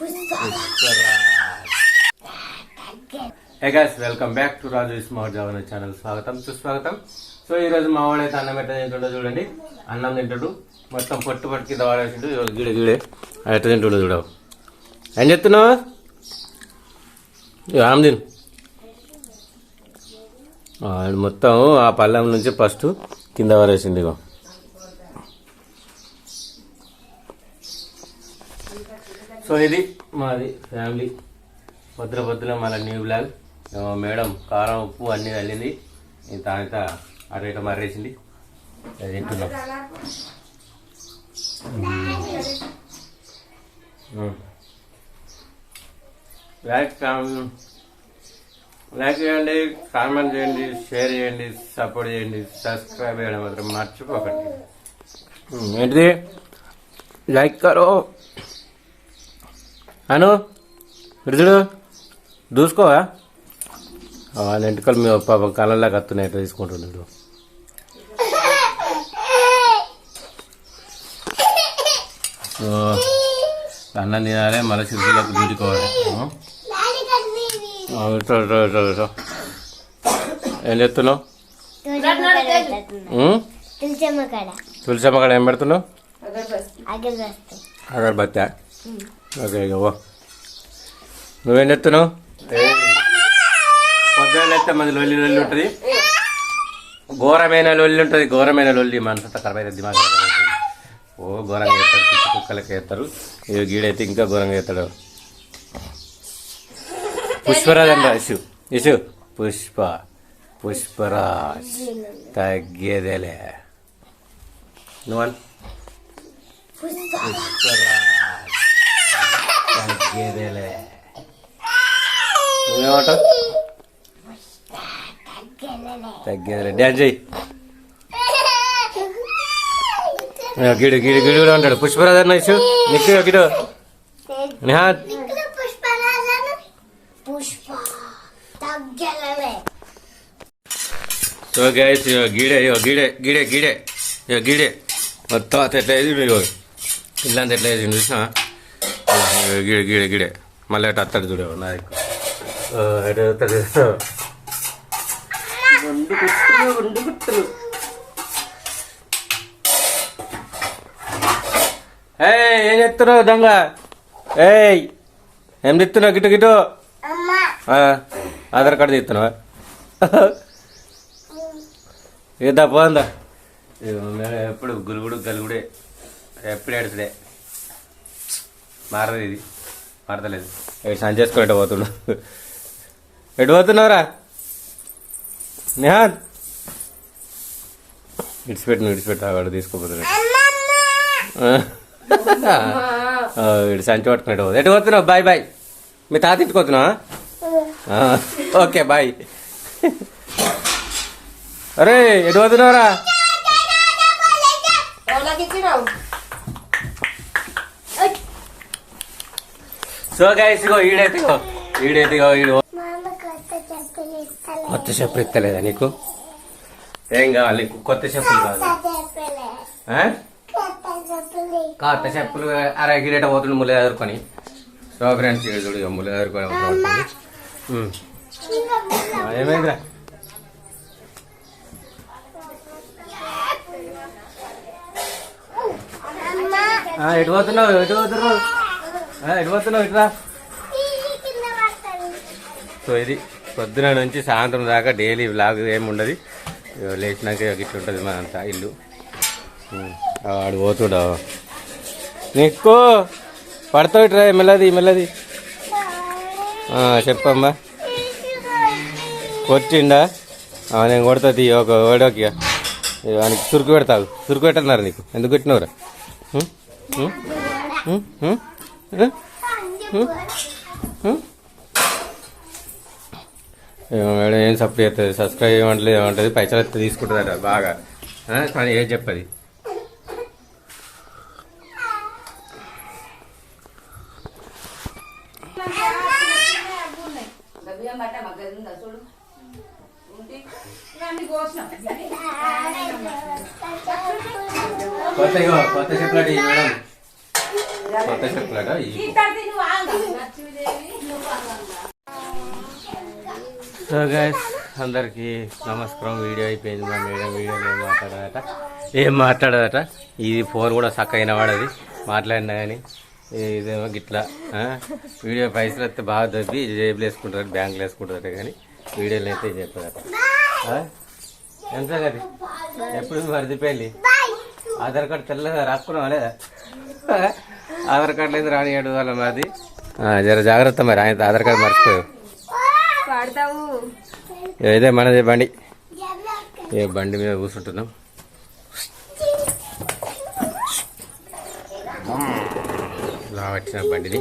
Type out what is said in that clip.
Hey welcome back to Raju smart Jawan channel స్వాగతం సుస్వాగతం so ఈ రోజు మా వాడైతే అన్నం ఎట్లా తింటుండో చూడండి. అన్నం తింటాడు. మొత్తం పొట్టు పట్టు కింద వాడేసిండు. గిడ గీడే గీడే ఎట్లా తింటుండో చూడవు ఏం చెప్తున్నావు ఆమె తిను. మొత్తం ఆ పళ్ళెం నుంచి ఫస్ట్ కింద వారేసింది ఇగో సో ఇది మాది ఫ్యామిలీ. పొద్దున పొద్దున మళ్ళీ న్యూ బ్లాగ్. మేడం కారం ఉప్పు అన్నీ వెళ్ళింది ఇంత అంత అటు ఇటు మర్రేసింది. తింటున్నాం. లైక్ లైక్ చేయండి కామెంట్ చేయండి షేర్ చేయండి సపోర్ట్ చేయండి సబ్స్క్రైబ్ చేయడం మాత్రం మర్చిపోకండి. ఏంటిది? లైక్ కరో? అను విడుదడు దూసుకోవా? వాళ్ళ ఎంటికలు మీ పాపం కళ్ళలాగా వస్తున్నాయి ఎట్లా తీసుకుంటున్నాడు అన్నం తినాలి మళ్ళీ ఇట్లా, ఇట్లా. ఏం చేస్తున్నావు? తులసమ్మ కాడ. ఏం పెడుతున్నావు? అగరబత్తా. ఓకే ఓ నువ్వేం చెప్తున్నావు పొద్దున మంది లొల్లి లొల్లి ఉంటుంది. ఘోరమైన లొల్లి ఉంటుంది. ఘోరమైన లొల్లి మనసంతా ఖరాబ్ అవుతుంది దిమాగ్. ఓ ఘోరంగా పిచ్చి కుక్కలకి వేస్తారు ఇక గీడైతే ఇంకా ఘోరంగా చేస్తాడు. పుష్పరాజ్ అంట ఇసు ఇసు. పుష్ప పుష్పరాజ్. తగ్గేదేలే. నువ్వు పుష్పరాజ్. అనమాట తగ్గేదిలే. డ్యాన్స్ చెయ్యి. గిడు గిడు గిడు కూడా ఉంటాడు పుష్పరాజ్ అన్న ఇసు. నిక్కు గిడు. నిహాద్ సో గైస్ ఇగో గీడే ఇగో గీడే గీడే గీడే. ఇగో గీడే. మొత్తం అత ఎట్లా వేసి ఇగో ఇల్లంతా ఎట్లా వేసి చూసినా గీడే గీడే గీడే. మళ్ళీ అట్లా అత్తడు చూడేవాడు నా దిక్కు. అత్తడు రెండు గుర్తులు రెండు గుర్తులు ఏయ్ ఏం చెప్తున్నావు దొంగ? ఏయ్ ఏం చెప్తున్నావు గిట్టు అమ్మ ఆ, ఆధార్ కార్డు తీస్తున్నావా? ఇదా పోందా. ఎప్పుడు గురుగుడు గలుగుడే ఎప్పుడు ఎడుతుడే మారదు ఇది మారతలేదు. ఎటు సంచి చేసుకుని ఎటు పోతున్నా ఎటు పోతున్నావురా నిహాన్ ఇడిచిపెట్టు ఆవిడ తీసుకోపోతున్నాడు సంచి పట్టుకుని ఎటు పోతున్నావు బాయ్ బాయ్. మీ తాత ఇంటికి ఆ, ఓకే బాయ్. అరే ఎటు పోతున్నావురా సో గైస్ ఇగో ఈడైతే ఈడైతే ఈడు. కొత్త చెప్పులు ఇస్తలేదా నీకు? ఏం కావాలి కొత్త చెప్పులు ఆ? కొత్త చెప్పులు అరే గిరేట పోతుండు ముళ్ళు ఎదుర్కొని సో ఫ్రెండ్స్ ఇక్కడ చూడు ముళ్ళు ఎదుర్కొని పోతుంది. ఏమైందిరా? ఎటు పోతున్నావు? ఎటు పోతున్నావు? ఎటు పోతున్నావు? ఇటురా కింద పడతాను సో ఇది. పొద్దున నుంచి సాయంత్రం దాకా డైలీ వ్లాగ్ ఏముండదు లేచినాక ఇట్లుంటుంది ఇట్లా ఉంటుంది మనంతా ఇల్లు ఆడు పోతుడా నీకు పడతావు ఇట్రా మెల్లది మెల్లది చెప్పమ్మా కొట్టిండా నేను కొడతా తీ ఒక ఓడోకి వానికి చురుకు పెడతావు చురుకు పెట్టన్నారు నీకు ఎందుకు కొట్టినవురా Hmm? Hmm? Hmm? Hmm? Madam ఏం సపోర్ట్ చేస్తుంది? సబ్స్క్రైబ్ ఏమంటలేదు ఏమంటుంది? పైసలు తీసుకుంటుందట బాగా. కానీ ఏం చెప్పది? కొత్త కొత్త చెప్పులట మేడం. కొత్త చెప్పులట ఈ సో గైస్ అందరికి నమస్కారం. వీడియో అయిపోయింది. మా మేడం వీడియోలో ఏం మాట్లాడదట. ఏం మాట్లాడదట? ఇది ఫోన్ కూడా చక్కగా వాడది. మాట్లాడినా కానీ ఇదేమో గిట్లా వీడియో పైసలు వస్తే బాగా దొబ్బి జేబులు వేసుకుంటారు బ్యాంకులు వేసుకుంటారు కానీ వీడియోలు అయితే చెప్పదట. ఎంత కదా ఎప్పుడు? మరిదిపోయింది ఆధార్ కార్డు తెల్లదా? రాసుకున్నావా లేదా? ఆధార్ కార్డు లేదు రానియాడు వాళ్ళ మాది. జర జాగ్రత్త మరి ఆయన ఆధార్ కార్డు మర్చిపోయావు. ఇదే మనది బండి. ఏ బండి మీద కూర్చుంటున్నాం? ఇలా వచ్చిన బండిని.